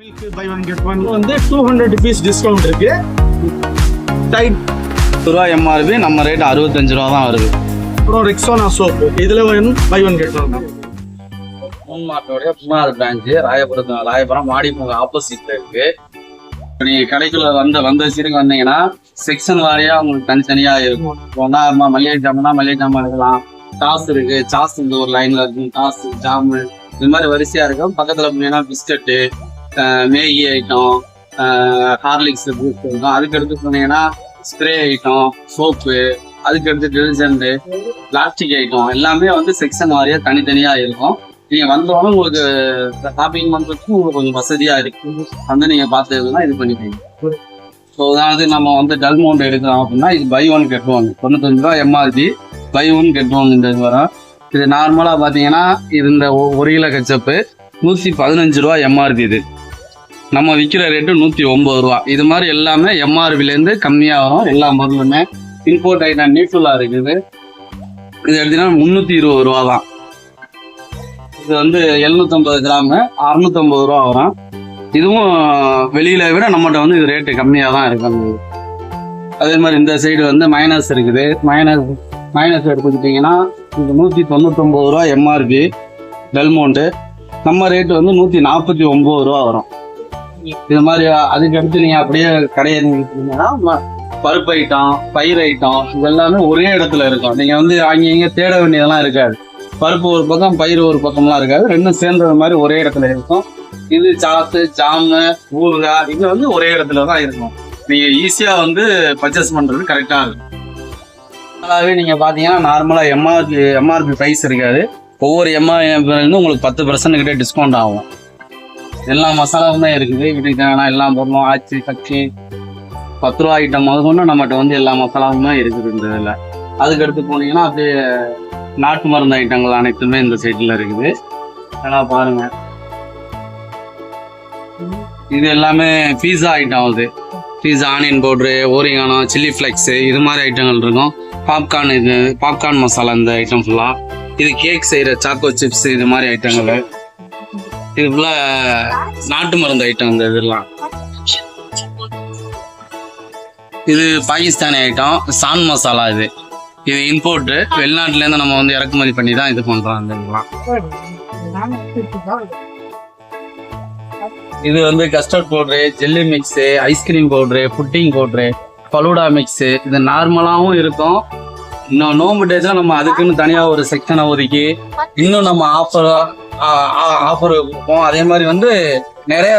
Milk buy one get one வந்து two hundred rupees discount இருக்கு. டைட் ரூபா எம்ஆர்பி நம்ம ரேட் அறுபத்தஞ்சு ரூபா தான் வருது. அப்புறம் ரெக்ஸோனா சோப்பு இதில் வந்து பை ஒன் கெட் ஒன் மூணு மாட்டோடைய மூணாவது பிரான்ச்சு ராயபுரத்து ராயபுரம் மாடிப்பூங்க ஆப்போசிட்ல இருக்கு. இப்போ நீங்க கடைக்குள்ள வந்த வந்த சீருக்கு வந்தீங்கன்னா செக்ஷன் வாரியா உங்களுக்கு தனித்தனியா இருக்கும். போனா மல்லிகை ஜாமுன்னா மல்லிகை ஜாமான் இருக்கலாம். சாஸ் இருக்கு. சாஸ் இந்த ஒரு லைன்ல இருக்கும். சாஸ் ஜாமு இது மாதிரி வரிசையா இருக்கும். பக்கத்துல போனீங்கன்னா biscuit Maggi item Horlicks Boost item அதுக்கு எடுத்து சொன்னீங்கன்னா ஸ்ப்ரே ஐட்டம் சோப்பு அதுக்கு அடுத்து டிடர்ஜென்ட் பிளாஸ்டிக் ஐட்டம் எல்லாமே வந்து செக்ஷன் வாரியா தனித்தனியா இருக்கும். நீங்க வந்தோடனே உங்களுக்கு ஷாப்பிங் பண்றதுக்கு உங்களுக்கு கொஞ்சம் வசதியா இருக்கு வந்து நீங்க பார்த்துக்கலாம் இது பண்ணிப்பீங்க ஸோ அதாவது நம்ம வந்து டல் மவுண்ட் எடுக்கிறோம் அப்படின்னா இது பை ஒன் கெட் ஒன் தொண்ணூத்தஞ்சு ரூபா MRP buy one get one இந்த இது வரும். இது நார்மலாக பார்த்தீங்கன்னா இது இந்த ஒ- ஒரு கிலோ கச்சப்பு நூற்றி பதினஞ்சு ரூபா எம்ஆர்பி இது. நம்ம விற்கிற ரேட்டு நூற்றி ஒம்பது ரூபா. இது மாதிரி எல்லாமே எம்ஆர்பிலேருந்து கம்மியாக வரும். எல்லா பொருளுமே இம்போர்ட் ஐட்டம் நியூட்ரலாக இருக்குது. இது எடுத்தீங்கன்னா முந்நூற்றி இருபது ரூபா தான். இது வந்து எழுநூற்றம்பது கிராமு அறுநூத்தம்பது ரூபா வரும். இதுவும் வெளியில் விட நம்மகிட்ட வந்து இது ரேட்டு கம்மியாக தான் இருக்கு. அதே மாதிரி இந்த சைடு வந்து மைனஸ் இருக்குது. மைனஸ் மைனஸ் எடுத்துக்கிட்டிங்கன்னா இது நூற்றி தொண்ணூத்தொம்பது ரூபா எம்ஆர்பி டெல்மோண்ட்டு நம்ம ரேட்டு வந்து நூற்றி நாற்பத்தி ஒம்பது ரூபா வரும். இது மாதிரி அதுக்கு அடுத்து நீங்கள் அப்படியே கடையை நீங்கன்னா ம- பருப்பு ஐட்டம் பயிர் ஐட்டம் இது எல்லாமே ஒரே இடத்துல இருக்கும். நீங்கள் வந்து அங்கே இங்கே தேட வேண்டியதெல்லாம் இருக்காது. பருப்பு ஒரு பக்கம் பயிர் ஒரு பக்கம்லாம் இருக்காது. ரெண்டும் சேர்ந்தது மாதிரி ஒரே இடத்துல இருக்கும். இது சாத்து ஜாமு ஊறுகாய் இது வந்து ஒரே இடத்துல தான் இருக்கும். நீங்க ஈஸியா வந்து பர்ச்சேஸ் பண்றது கரெக்டா இருக்கும். நார்மலாகவே நீங்க பாத்தீங்கன்னா நார்மலா எம்ஆர்பி எம்ஆர்பி ப்ரைஸ் இருக்காது. ஒவ்வொரு எம்ஆர்பி உங்களுக்கு பத்து பர்சன்ட் கிட்டே டிஸ்கவுண்ட் ஆகும். எல்லா மசாலாவும் தான் இருக்குது. வீட்டுக்கு தேவையான எல்லா பொருளும் ஆச்சி கச்சி பத்து ரூபா ஐட்டம் முதற்கொண்டு நம்மகிட்ட வந்து எல்லா மசாலாவும் தான் இருக்குது இந்த இதில். அதுக்கு அடுத்து போனீங்கன்னா அப்படியே நாட்டு மருந்து ஐட்டங்கள் அனைத்துமே இந்த சைட்டில் இருக்குது. அதெல்லாம் பாருங்கள் இது எல்லாமே பீஸா ஐட்டம் அது. Pizza onion powder oregano chilli flakes இது மாதிரி ஐட்டங்கள் இருக்கும். பாப்கார்ன் இது பாப்கார்ன் மசாலா இந்த ஐட்டம் ஃபுல்லாக இது கேக் செய்கிற சாக்கோ சிப்ஸ் இது மாதிரி ஐட்டங்கள் இது நாட்டு மருந்து ஐட்டம் இந்த இதெல்லாம். இது பாகிஸ்தானி ஐட்டம் சான் மசாலா இது. இது இம்போர்ட்டு வெளிநாட்டிலேருந்து நம்ம வந்து இறக்குமதி பண்ணி தான் இது பண்ணுறோம் அந்த இதெல்லாம். இது வந்து custard powder jelly mix ice cream powder pudding powder falooda mix இது நார்மலாகவும் இருக்கும். இன்னும் நோம்பு டேஸில் நம்ம அதுக்குன்னு தனியாக ஒரு செக்ஷனை ஒதுக்கி இன்னும் நம்ம ஆஃபராக ஆஃபர் கொடுப்போம். அதே மாதிரி வந்து நிறைய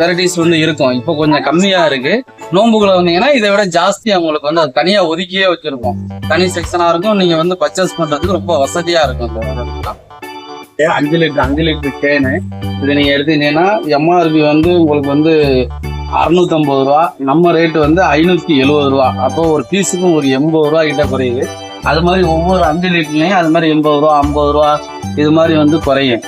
வெரைட்டிஸ் வந்து இருக்கும். இப்போ கொஞ்சம் கம்மியாக இருக்கு. நோன்புகளை வந்தீங்கன்னா இதை விட ஜாஸ்தி அவங்களுக்கு வந்து அது தனியாக ஒதுக்கியே வச்சிருக்கோம் தனி செக்ஷனாக இருக்கும். நீங்கள் வந்து பர்ச்சேஸ் பண்றதுக்கு ரொம்ப வசதியாக இருக்கும். இந்த அஞ்சு லிட்டர் அஞ்சு லிட்டர் கேனு இது நீங்க எடுத்தீங்கன்னா எம்ஆர்பி வந்து உங்களுக்கு வந்து அறுநூத்தம்பது ரூபா நம்ம ரேட்டு வந்து ஐநூத்தி எழுபது ரூபா. அப்போ ஒரு பீஸுக்கும் ஒரு எண்பது ரூபா கிட்ட குறையுது. அது மாதிரி ஒவ்வொரு அஞ்சு லிட்டர்லையும் அது மாதிரி எண்பது ரூபா ஐம்பது ரூபா இது மாதிரி வந்து குறையும்.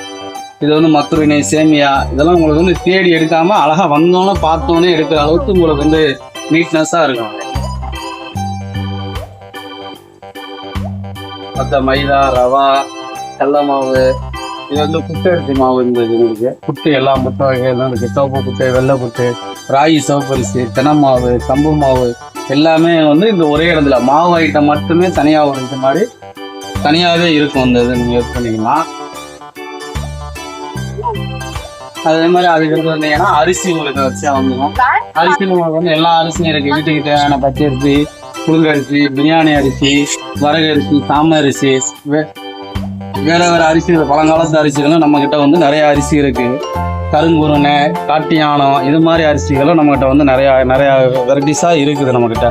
இது வந்து மக்குரினை சேமியா இதெல்லாம் உங்களுக்கு வந்து தேடி எடுக்காம அழகா வந்தோன்னே பார்த்தோன்னே எடுக்கிற அளவுக்கு உங்களுக்கு வந்து நீட்னஸா இருக்கும். மற்ற மைதா ரவா கடல மாவு இது வந்து புட்டு அரிசி மாவு இந்த இது இருக்கு. புட்டு எல்லா புட்டு வகையெல்லாம் இருக்கு. சிவப்பு புட்டு வெள்ளை புட்டு ராகி சிவப்பரிசி தினமாவு மாவு கம்பு மாவு எல்லாமே வந்து இந்த ஒரே இடத்துல. மாவு ஐட்டம் மட்டுமே தனியாக ஒரு இது மாதிரி தனியாகவே இருக்கும் அந்த இது நீங்கள் யூஸ் பண்ணிக்கலாம். அதே மாதிரி அதுக்கு வந்தீங்கன்னா அரிசி உங்களுக்கு வச்சு வந்துடும் அரிசி உங்களுக்கு வந்து எல்லா அரிசியும் இருக்கு. வீட்டுக்கு தேவையான பச்சரிசி புழுங்கரிசி பிரியாணி அரிசி வரகு அரிசி சாம அரிசி வே- வேற வேற அரிசி பழங்காலத்து அரிசிகளும் நம்ம கிட்ட வந்து நிறைய அரிசி இருக்கு. கருங்குருணை காட்டியானம் இது மாதிரி அரிசிகளும் நம்ம கிட்ட வந்து நிறைய நிறைய வெரைட்டிஸா இருக்குது நம்ம கிட்ட.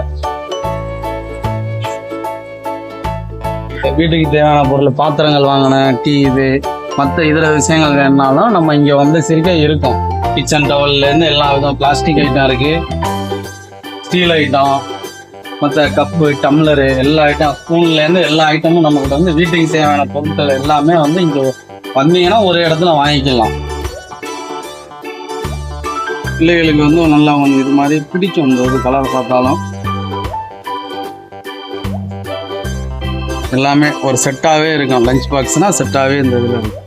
வீட்டுக்கு தேவையான பொருள் பாத்திரங்கள் வாங்கினேன் டீ இது மற்ற இதர விஷயங்கள் வேணாலும் நம்ம இங்கே வந்து சரிக்கா இருக்கும். கிச்சன் டவல்லேருந்து எல்லா விதம் பிளாஸ்டிக் ஐட்டம் இருக்குது ஸ்டீல் ஐட்டம் மற்ற கப்பு டம்ளரு எல்லா ஐட்டம் ஸ்பூன்லேருந்து எல்லா ஐட்டமும் நம்மகிட்ட வந்து வீட்டுக்கு தேவையான பொருட்கள் எல்லாமே வந்து இங்கே வந்தீங்கன்னா ஒரு இடத்துல வாங்கிக்கலாம். பிள்ளைகளுக்கு வந்து நல்லா வந்து இது மாதிரி பிடிக்கும் இந்த ஒரு கலர் பார்த்தாலும். எல்லாமே ஒரு செட்டாகவே இருக்கும். லஞ்ச் பாக்ஸ்னால் செட்டாகவே இந்த இதில் இருக்கும்.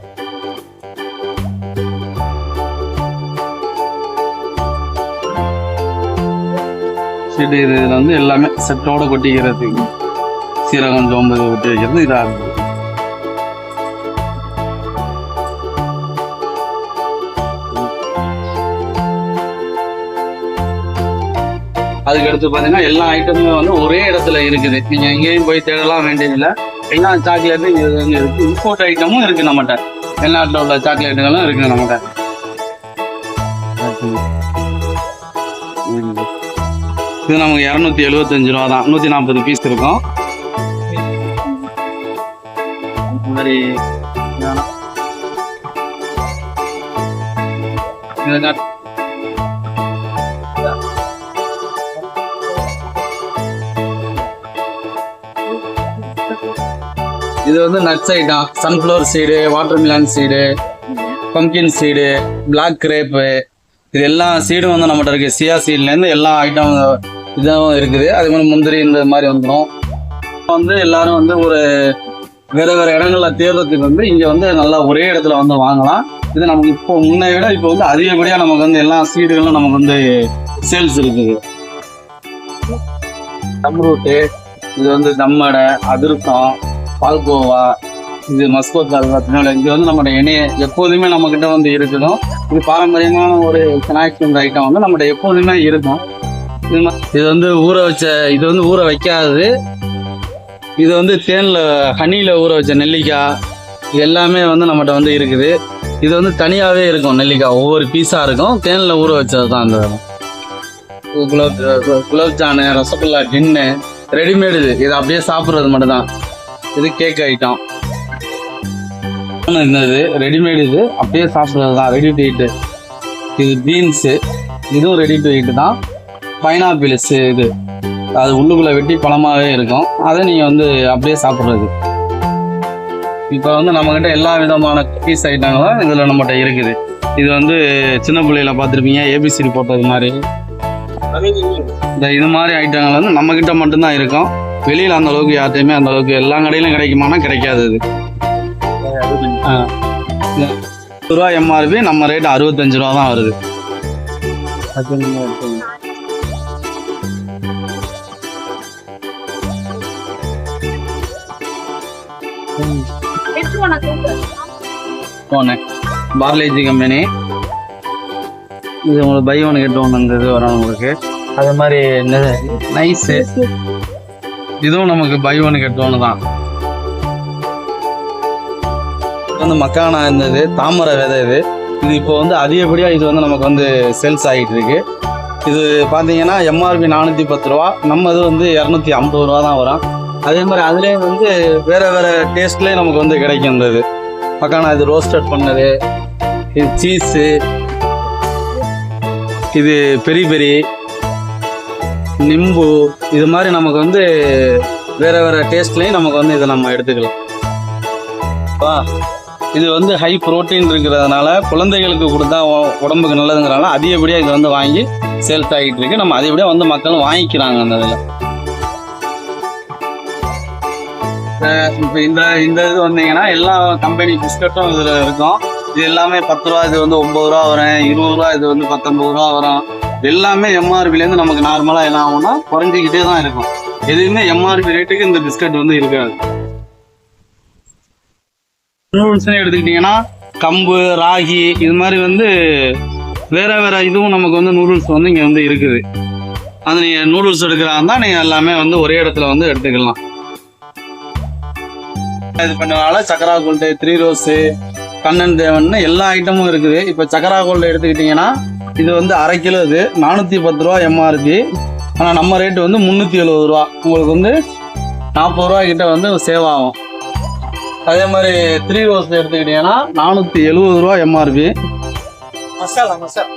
சீடு இது வந்து எல்லாமே செட்டோட கொட்டிக்கிறதுக்கு சீரகம் சோம்பு இது கொட்டி வைக்கிறது இதாக இருக்குது. அதுக்கு அடுத்து பார்த்தீங்கன்னா எல்லா ஐட்டமுமே வந்து ஒரே இடத்துல இருக்குது. நீங்கள் எங்கேயும் போய் தேடலாம் வேண்டியதில்லை. எல்லா சாக்லேட்டும் இது வந்து இருக்கு. இம்போர்ட் ஐட்டமும் இருக்கு நம்மகிட்ட. வெளிநாட்டில் உள்ள சாக்லேட்டுகளும் இருக்கு நம்மகிட்ட. இது நமக்கு இரநூத்தி எழுபத்தஞ்சு ரூபா தான். நூற்றி நாற்பது பீஸ் இருக்கும். மாதிரி இது இது வந்து nuts item sunflower seed watermelon seed pumpkin seed black grape இது எல்லா சீடும் வந்து நம்மகிட்ட இருக்குது சியா சீட்லேருந்து எல்லா ஐட்டம் இதாகவும் இருக்குது. அதே மாதிரி முந்திரி இந்த மாதிரி வந்துடும் வந்து எல்லாரும் வந்து ஒரு வேற வேற இடங்கள்ல தேர்றதுக்கு வந்து இங்க வந்து நல்லா ஒரே இடத்துல வந்து வாங்கலாம். இது நமக்கு இப்போ முன்னை விட இப்போ வந்து அதிகப்படியாக நமக்கு வந்து எல்லா சீடுகளும் நமக்கு வந்து சேல்ஸ் இருக்குது. தம்ரூட்டு இது வந்து தம்மடை அதிருத்தம் பால்கோவா இது மஸ்கோத் பார்த்தீங்கன்னா இது வந்து நம்மளோட இணைய எப்போதுமே நம்மக்கிட்ட வந்து இருக்கணும் இது பாரம்பரியமான ஒரு ஸ்நாக்ஸ் இந்த ஐட்டம் வந்து நம்மகிட்ட எப்போதுமே இருக்கும். இது இது வந்து ஊற வச்ச இது வந்து ஊற வைக்காதது. இது வந்து தேனில் ஹனியில் ஊற வச்ச நெல்லிக்காய். இது எல்லாமே வந்து நம்மகிட்ட வந்து இருக்குது. இது வந்து தனியாகவே இருக்கும் நெல்லிக்காய். ஒவ்வொரு பீஸாக இருக்கும். தேனில் ஊற வச்சது தான் அந்த குலோப் குலோப்ஜானு ரசகுல்லா டின்னு ரெடிமேடு இது. இது அப்படியே சாப்பிட்றது மட்டும்தான். இது கேக் ஐட்டம் இருந்தது ரெடிமேடு இது. அப்படியே சாப்பிட்றது தான். ரெடி டு ஈட்டு இது பீன்ஸு இதுவும் ரெடி டு ஈட்டு தான். பைனாப்பிள்ஸ் இது. அது உள்ளுக்குள்ளே வெட்டி பழமாகவே இருக்கும். அதை நீங்கள் வந்து அப்படியே சாப்பிட்றது. இப்போ வந்து நம்மக்கிட்ட எல்லா விதமான குக்கீஸ் ஐட்டங்களும் இதில் நம்மகிட்ட இருக்குது. இது வந்து சின்ன பிள்ளையில பார்த்துருப்பீங்க ஏபிசிடி போட்டது மாதிரி. இந்த இது மாதிரி ஐட்டங்கள் வந்து நம்மக்கிட்ட மட்டும்தான் இருக்கும். வெளியில் அந்த அளவுக்கு யார்ட்டையுமே அந்த அளவுக்கு எல்லா கடையிலும் கிடைக்குமானா கிடைக்காது இது. ரூபா எம்ஆர்பி நம்ம ரேட் அறுபத்தஞ்சு ரூபா தான் வருது. போனேன் பார்லேஜி கம்பெனி இது உங்களுக்கு பை ஒன்று கெட் ஒன் இந்த இது வரும் உங்களுக்கு. அது மாதிரி என்னது நைஸு இதுவும் நமக்கு பை ஒன்று கெட் ஒன்று தான். வந்து மக்கானா இருந்தது தாமரை விதை இது. இது இப்போ வந்து அதிகப்படியாக இது வந்து நமக்கு வந்து சேல்ஸ் ஆகிட்டு இருக்கு. இது பார்த்தீங்கன்னா எம்ஆர்பி நானூற்றி பத்து ரூபா. நம்ம இது வந்து இரநூத்தி ஐம்பது ரூபா தான் வரும். அதே மாதிரி அதுலேயும் வந்து வேறு வேறு டேஸ்ட்லேயும் நமக்கு வந்து கிடைக்கும் இந்த இது மக்கானா இது ரோஸ்டட் பண்ணது இது சீஸு இது பெரி பெரி நிம்பு இது மாதிரி நமக்கு வந்து வேறு வேறு டேஸ்ட்லேயும் நமக்கு வந்து இதை நம்ம எடுத்துக்கலாம். வா. இது வந்து ஹை ப்ரோட்டீன் இருக்கிறதுனால குழந்தைகளுக்கு கொடுத்தா உ- உடம்புக்கு நல்லதுங்கிறனால அதிகப்படியாக இது வந்து வாங்கி சேல்ஸ் ஆகிட்டு இருக்கு. நம்ம அதிகப்படியாக வந்து மக்களும் வாங்கிக்கிறாங்க அந்த இதில். இப்போ இந்த இந்த இது வந்தீங்கன்னா எல்லா கம்பெனி பிஸ்கட்டும் இதில் இருக்கும். இது எல்லாமே பத்து ரூபா இது வந்து ஒம்பது ரூபா வரும். இருபது ரூபா இது வந்து பத்தொம்பது ரூபா வரும். எல்லாமே எம்ஆர்பிலேருந்து நமக்கு நார்மலாக என்ன ஆகும்னா குறைஞ்சிக்கிட்டே தான் இருக்கும். எதுவுமே எம்ஆர்பி ரேட்டுக்கு இந்த பிஸ்கட் வந்து இருக்காது. நூடுல்ஸ்னு எடுத்துக்கிட்டிங்கன்னா கம்பு ராகி இது மாதிரி வந்து வேற வேற இதுவும் நமக்கு வந்து நூடுல்ஸ் வந்து இங்கே வந்து இருக்குது. அது நீங்கள் நூடுல்ஸ் எடுக்கிறா இருந்தால் நீங்கள் எல்லாமே வந்து ஒரே இடத்துல வந்து எடுத்துக்கலாம். இது பண்ணனால Chakra gold three rose Kannan தேவன்னு எல்லா ஐட்டமும் இருக்குது. இப்போ சக்கரா கோல்டு எடுத்துக்கிட்டிங்கன்னா இது வந்து அரை கிலோ இது நானூற்றி பத்து ரூபா எம்ஆர்பி ஆனால் நம்ம ரேட்டு வந்து முந்நூற்றி எழுபது ரூபா. உங்களுக்கு வந்து நாற்பது ரூபா கிட்ட வந்து சேவ் ஆகும். அதே மாதிரி த்ரீ ரோஸ் எடுத்துக்கிட்டிங்கன்னா நானூற்றி எழுபது ரூபா எம்ஆர்பி மசாலா மசாலா.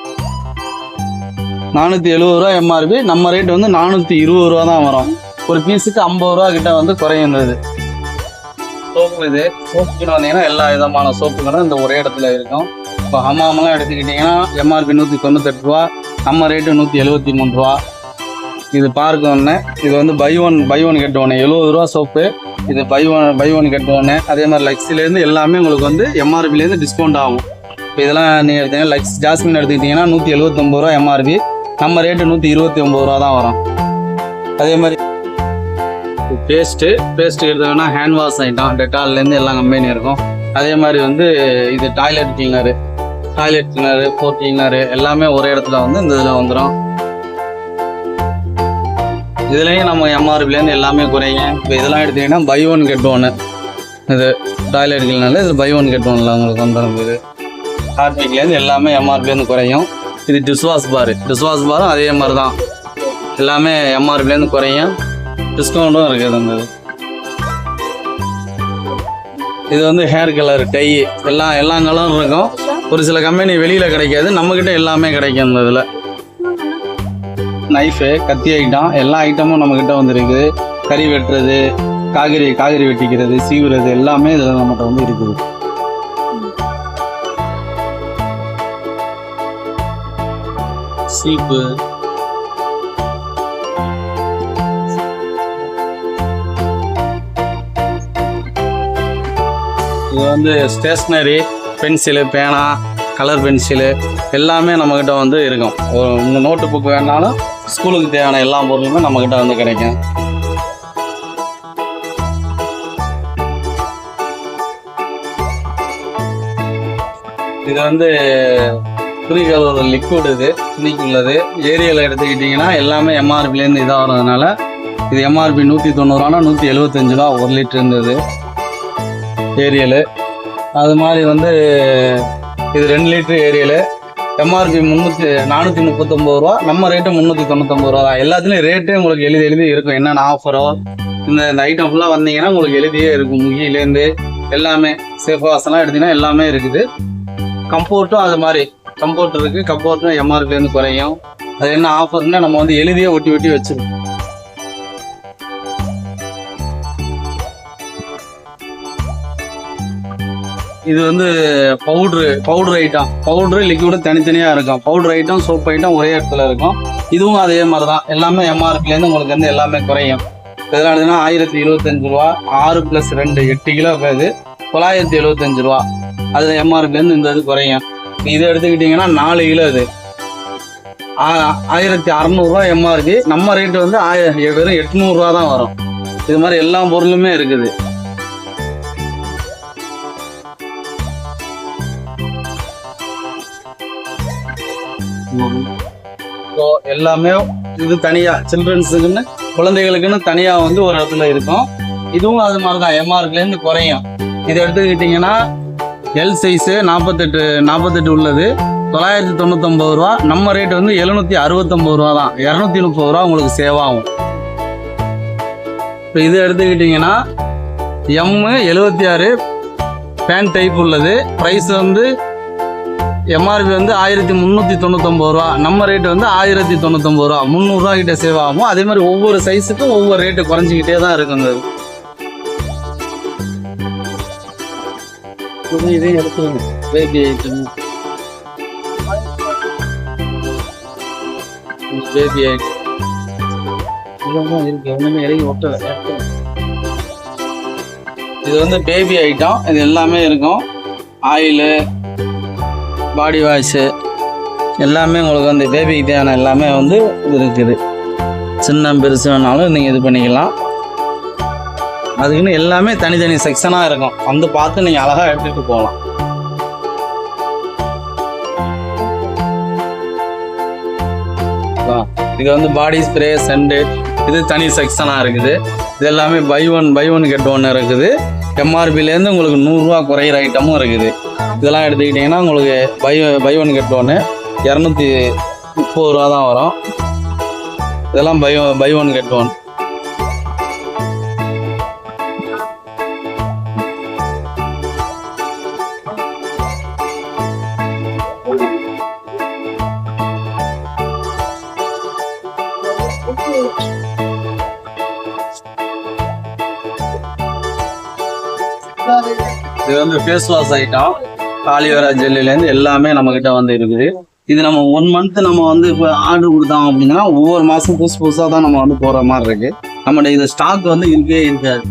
நானூற்றி எழுபது ரூபா எம்ஆர்பி நம்ம ரேட் வந்து நானூற்றி இருபது ரூபா தான் வரும். ஒரு பீஸுக்கு ஐம்பது ரூபா கிட்ட வந்து இது. சோப்பு இது. சோப்புக்குன்னு வந்தீங்கன்னா எல்லா விதமான சோப்புகளும் இந்த ஒரே இடத்துல இருக்கும். இப்போ ஹமாமெல்லாம் எடுத்துக்கிட்டிங்கன்னா எம்ஆர்பி நூற்றி தொண்ணூத்தெட்டு ரூபா நம்ம ரேட்டு நூற்றி எழுபத்தி மூணு ரூபா. இது பார்க்க ஒன்று இது வந்து buy one buy one get ஒன்று எழுபது ரூபா சோப்பு. இது buy one buy one get ஒன்று அதே மாதிரி லக்ஸிலேருந்து எல்லாமே உங்களுக்கு வந்து எம்ஆர்பிலேருந்து டிஸ்கவுண்ட் ஆகும். இப்போ இதெல்லாம் நீங்கள் எடுத்தீங்கன்னா லக்ஸ் ஜாஸ்மின் எடுத்துக்கிட்டிங்கன்னா நூற்றி எழுபத்தொம்பது ரூபா எம்ஆர்பி நம்ம ரேட்டு நூற்றி இருபத்தி ஒம்பது ரூபா தான் வரும். அதே மாதிரி பேஸ்ட்டு பேஸ்ட்டு எடுத்தோம்னா ஹேண்ட் வாஷ் ஐட்டம் டெட்டால்லேருந்து எல்லா கம்பெனி இருக்கும். அதே மாதிரி வந்து இது toilet cleaner toilet cleaner floor cleaner எல்லாமே ஒரே இடத்துல வந்து இந்த இதில் வந்துடும் இதுலேயும் நம்ம எம்ஆர்பிலேருந்து எல்லாமே குறைங்க. இப்போ இதெல்லாம் எடுத்தீங்கன்னா பை ஒன் கெட் ஒன்று இது டாய்லெட் கிளீனரில் இது பை ஒன் கெட் ஒன்ல உங்களுக்கு வந்துடும் இது ஹார்பிக்லேருந்து எல்லாமே எம்ஆர்பிலேருந்து குறையும். இது டிஷ்வாஷ் பார். டிஷ்வாஷ் பாரும் அதே மாதிரி தான் எல்லாமே எம்ஆர்பிலேருந்து குறையும். டிஸ்கவுண்ட்டும் இருக்குது அந்த இது. வந்து ஹேர் கலர் டை எல்லாம் எல்லா கலரும் இருக்கும். ஒரு சில கம்பெனி வெளியில் கிடைக்காது நம்மக்கிட்ட எல்லாமே கிடைக்கும் இந்த இதில். நைஃபு கத்தி ஐட்டம் எல்லா ஐட்டமும் நம்மக்கிட்ட வந்துருக்குது கறி வெட்டுறது காய்கறி காய்கறி வெட்டிக்கிறது சீவுறது எல்லாமே இதில் நம்மகிட்ட வந்து இருக்குது. சீப்பு இது வந்து ஸ்டேஷ்னரி பென்சிலு பேனா கலர் பென்சிலு எல்லாமே நம்மக்கிட்ட வந்து இருக்கும். ஒரு நோட்டு புக் வேணாலும் ஸ்கூலுக்கு தேவையான எல்லா பொருளுமே நம்மக்கிட்ட வந்து கிடைக்கும். இது வந்து துணிகள் லிக்விட் இது துணிக்கு உள்ளது. ஏரியாவில் எடுத்துக்கிட்டிங்கன்னா எல்லாமே எம்ஆர்பிலேருந்து இதாக வர்றதுனால இது எம்ஆர்பி நூற்றி தொண்ணூறுவானா நூற்றி எழுபத்தஞ்சு ரூபா ஒரு லிட்டர் இருந்தது. ஏரியலு. அது மாதிரி வந்து இது ரெண்டு லிட்டர் ஏரியலு. எம்ஆர்பி முந்நூற்றி நானூற்றி முப்பத்தொம்பது ரூபா. நம்ம ரேட்டு முந்நூற்றி தொண்ணூத்தொம்பது ரூபா தான். எல்லாத்துலேயும் ரேட்டே உங்களுக்கு எழுதி எழுதி இருக்கும். என்னென்ன ஆஃபரோ இந்த இந்த ஐட்டம் ஃபுல்லாக வந்தீங்கன்னா உங்களுக்கு எழுதியே இருக்கும். முகிலேருந்து எல்லாமே சேஃப் வாசெல்லாம் எடுத்தீங்கன்னா எல்லாமே இருக்குது. கம்போர்ட்டும் அது மாதிரி. கம்போர்ட் இருக்குது கம்போர்ட்டும் எம்ஆர்பிலேருந்து குறையும். அது என்ன ஆஃபர்னா நம்ம வந்து எழுதியே ஒட்டி ஒட்டி வச்சுருக்கோம். இது வந்து powder powder item powder liquid தனித்தனியாக இருக்கும். பவுடர் ஐட்டம் சோப் ஐட்டம் ஒரே இடத்துல இருக்கும். இதுவும் அதே மாதிரி தான் எல்லாமே எம்ஆர்பிலேருந்து உங்களுக்கு வந்து எல்லாமே குறையும். எதனாலதுன்னா ஆயிரத்தி இருபத்தஞ்சு ரூபா. ஆறு ப்ளஸ் ரெண்டு எட்டு கிலோ இது தொள்ளாயிரத்தி எழுபத்தஞ்சு ரூபா. அது எம்ஆர்பிலேருந்து இந்த இது குறையும். இது எடுத்துக்கிட்டிங்கன்னா நாலு கிலோ இது. ஆ- ஆயிரத்தி அறநூறுவா எம்ஆர்பி நம்ம ரேட்டு வந்து ஆயிரம் வெறும் எட்நூறுரூவா தான் வரும். இது மாதிரி எல்லா பொருளுமே இருக்குது. ஸோ எல்லாமே இது தனியாக சில்ட்ரன்ஸுக்குன்னு குழந்தைகளுக்குன்னு தனியாக வந்து ஒரு இடத்துல இருக்கும். இதுவும் அது மாதிரி தான் எம்ஆர்க்குலேருந்து குறையும். இது எடுத்துக்கிட்டிங்கன்னா எல் சைஸு நாற்பத்தெட்டு நாற்பத்தெட்டு உள்ளது. தொள்ளாயிரத்தி தொண்ணூத்தொம்பது ரூபா. நம்ம ரேட் வந்து எழுநூற்றி அறுபத்தொம்பது ரூபா தான். இரநூத்தி முப்பது ரூபா உங்களுக்கு சேவ் ஆகும். இப்போ இது எடுத்துக்கிட்டிங்கன்னா எம்மு எழுபத்தி ஆறு பேண்ட் டைப் உள்ளது. ப்ரைஸ் வந்து எம்ஆர்பி வந்து ஆயிரத்தி முந்நூற்றி தொண்ணூத்தொம்பது ரூபா. நம்ம ரேட்டு வந்து ஆயிரத்தி தொண்ணூத்தொம்பது ரூபா. முந்நூறுரூவா கிட்ட சேவ் ஆகும். அதே மாதிரி ஒவ்வொரு சைஸுக்கும் ஒவ்வொரு ரேட்டு குறைஞ்சிக்கிட்டே தான் இருக்குங்க. இதையும் எடுத்துருங்க பேபி ஐட்டம் பேபி ஐட்டம் இதெல்லாம் இருக்கு. ஒன்றுமே இறங்கி ஒட்டலை. இது வந்து பேபி ஐட்டம் இது எல்லாமே இருக்கும். ஆயிலு பாடி வாய்ஸு எல்லாமே உங்களுக்கு வந்து பேபிக்கு தேவையான எல்லாமே வந்து இது இருக்குது. சின்ன பெருசு வேணாலும் நீங்கள் இது பண்ணிக்கலாம். அதுக்குன்னு எல்லாமே தனித்தனி செக்ஷனாக இருக்கும். வந்து பார்த்து நீங்கள் அழகாக எடுத்துகிட்டு போகலாம். இது வந்து பாடி ஸ்ப்ரே சென்டு இது தனி செக்ஷனாக இருக்குது. இது எல்லாமே buy one buy one get one இருக்குது. எம்ஆர்பிலேருந்து உங்களுக்கு நூறுரூவா குறையிற ஐட்டமும் இருக்குது. இதெல்லாம் எடுத்துக்கிட்டிங்கன்னா உங்களுக்கு பை பை ஒன் கெட் ஒன்று இரநூத்தி முப்பது ரூபா தான் வரும். இதெல்லாம் buy buy one get one இது வந்து ஃபேஸ் வாஷ் ஐட்டம் காலிவேரா ஜெல்லிலேருந்து எல்லாமே நம்மக்கிட்ட வந்து இருக்குது. இது நம்ம ஒன் மந்த் நம்ம வந்து இப்போ ஆர்டர் கொடுத்தோம் அப்படின்னா ஒவ்வொரு மாதம் புதுசு புதுசாக தான் நம்ம வந்து போகிற மாதிரி இருக்கு. நம்மளுடைய இது ஸ்டாக் வந்து இருக்கே இருக்காது.